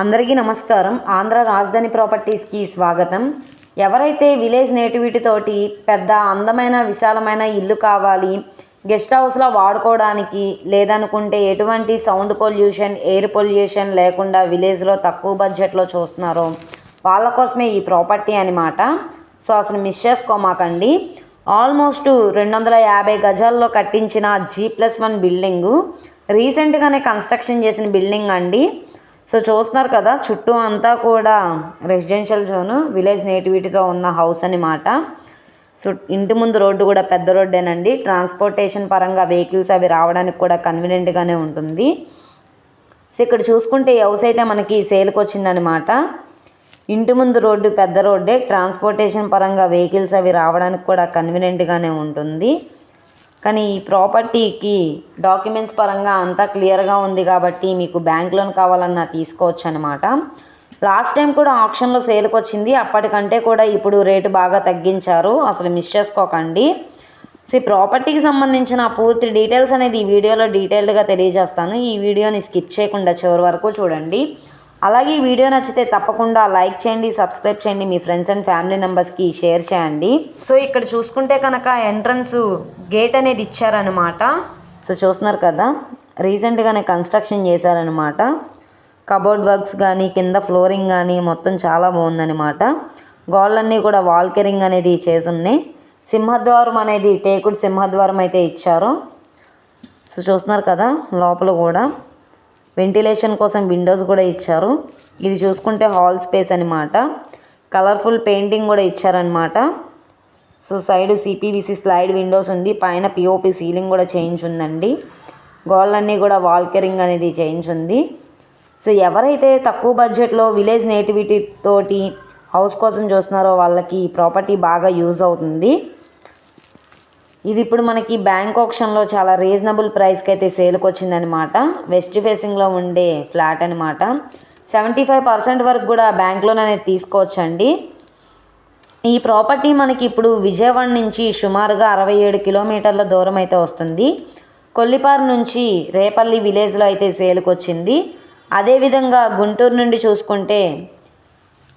అందరికీ నమస్కారం. ఆంధ్ర రాజధాని ప్రాపర్టీస్కి స్వాగతం. ఎవరైతే విలేజ్ నేటివిటీతోటి పెద్ద అందమైన విశాలమైన ఇల్లు కావాలి గెస్ట్ హౌస్లో వాడుకోవడానికి లేదనుకుంటే ఎటువంటి సౌండ్ పొల్యూషన్ ఎయిర్ పొల్యూషన్ లేకుండా విలేజ్లో తక్కువ బడ్జెట్లో చూస్తున్నారో వాళ్ళ కోసమే ఈ ప్రాపర్టీ అనమాట. సో అసలు మిస్ చేసుకోమాకండి. ఆల్మోస్ట్ రెండు వందల యాభై గజాల్లో కట్టించిన జీ ప్లస్ వన్ బిల్డింగు. రీసెంట్గానే కన్స్ట్రక్షన్ చేసిన బిల్డింగ్ అండి. సో చూస్తున్నారు కదా చుట్టూ అంతా కూడా రెసిడెన్షియల్ జోను విలేజ్ నేటివిటీతో ఉన్న హౌస్ అనమాట సో ఇంటి ముందు రోడ్డు కూడా పెద్ద రోడ్డేనండి. ట్రాన్స్పోర్టేషన్ పరంగా వెహికల్స్ అవి రావడానికి కూడా కన్వీనియంట్గానే ఉంటుంది. సో ఇక్కడ చూసుకుంటే ఈ హౌస్ అయితే మనకి సేల్కి వచ్చిందనమాట ఇంటి ముందు రోడ్డు పెద్ద రోడ్డే ట్రాన్స్పోర్టేషన్ పరంగా వెహికల్స్ అవి రావడానికి కూడా కన్వీనియంట్గానే ఉంటుంది. కానీ ఈ ప్రాపర్టీకి డాక్యుమెంట్స్ పరంగా అంతా క్లియర్గా ఉంది కాబట్టి మీకు బ్యాంక్ లోన్ కావాలన్నా తీసుకోవచ్చు అనమాట లాస్ట్ టైం కూడా ఆప్షన్లో సేల్కి వచ్చింది అప్పటికంటే కూడా ఇప్పుడు రేటు బాగా తగ్గించారు. అసలు మిస్ చేసుకోకండి. సో ప్రాపర్టీకి సంబంధించిన పూర్తి డీటెయిల్స్ అనేది ఈ వీడియోలో డీటెయిల్డ్గా తెలియజేస్తాను. ఈ వీడియోని స్కిప్ చేయకుండా చివరి వరకు చూడండి. అలాగే ఈ వీడియో నచ్చితే తప్పకుండా లైక్ చేయండి సబ్స్క్రైబ్ చేయండి మీ ఫ్రెండ్స్ అండ్ ఫ్యామిలీ మెంబర్స్కి షేర్ చేయండి. సో ఇక్కడ చూసుకుంటే కనుక ఎంట్రన్స్ గేట్ అనేది ఇచ్చారనమాట సో చూస్తున్నారు కదా రీసెంట్గానే కన్స్ట్రక్షన్ చేశారనమాట కబోర్డ్ వర్క్స్ కానీ కింద ఫ్లోరింగ్ కానీ మొత్తం చాలా బాగుందనమాట గోళ్ళన్నీ కూడా వాల్ కెరింగ్ అనేది చేసి ఉన్నాయి. సింహద్వారం అనేది టేకుడు సింహద్వారం అయితే ఇచ్చారు. సో చూస్తున్నారు కదా లోపల కూడా. వెంటిలేషన్ కోసం విండోస్ కూడా ఇచ్చారు. ఇది చూసుకుంటే హాల్ స్పేస్ అనమాట కలర్ఫుల్ పెయింటింగ్ కూడా ఇచ్చారనమాట so side CPVC slide windows ఉంది. పైన పిఓపి సీలింగ్ కూడా చేయించుందండి గోళ్ళన్నీ కూడా వాల్కెరింగ్ అనేది చేయించుంది సో ఎవరైతే తక్కువ బడ్జెట్లో విలేజ్ నేటివిటీ తోటి హౌస్ కోసం చూస్తున్నారో వాళ్ళకి ఈ ప్రాపర్టీ బాగా యూజ్ అవుతుంది. ఇది ఇప్పుడు మనకి బ్యాంక్ ఆప్షన్లో చాలా రీజనబుల్ ప్రైస్కి అయితే సేల్కి వచ్చిందనమాట వెస్ట్ ఫేసింగ్లో ఉండే ఫ్లాట్ అనమాట సెవెంటీ ఫైవ్ పర్సెంట్ వరకు కూడా బ్యాంక్ లోన్ అనేది తీసుకోవచ్చండి. ఈ ప్రాపర్టీ మనకి ఇప్పుడు విజయవాడ నుంచి సుమారుగా అరవై ఏడు కిలోమీటర్ల దూరం అయితే వస్తుంది. కొల్లిపారు నుంచి రేపల్లి విలేజ్లో అయితే సేల్కి వచ్చింది అదేవిధంగా గుంటూరు నుండి చూసుకుంటే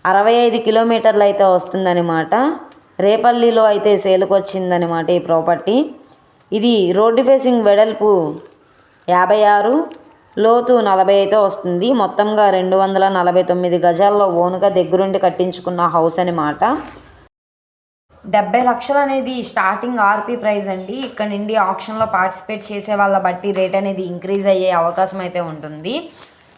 అరవై ఐదు కిలోమీటర్లు అయితే వస్తుందన్నమాట. రేపల్లిలో అయితే సేలుకొచ్చిందనమాట ఈ ప్రాపర్టీ. ఇది రోడ్డు ఫేసింగ్ వెడల్పు యాభై ఆరు లోతు నలభై అయితే వస్తుంది. మొత్తంగా రెండు వందల నలభై తొమ్మిది గజాల్లో ఓనుగా దగ్గరుండి కట్టించుకున్న హౌస్ అనమాట డెబ్బై లక్షలు అనేది స్టార్టింగ్ ఆర్పి ప్రైస్ అండి. ఇక్కడ నుండి ఆప్షన్లో పార్టిసిపేట్ చేసే వాళ్ళ బట్టి రేట్ అనేది ఇంక్రీజ్ అయ్యే అవకాశం అయితే ఉంటుంది.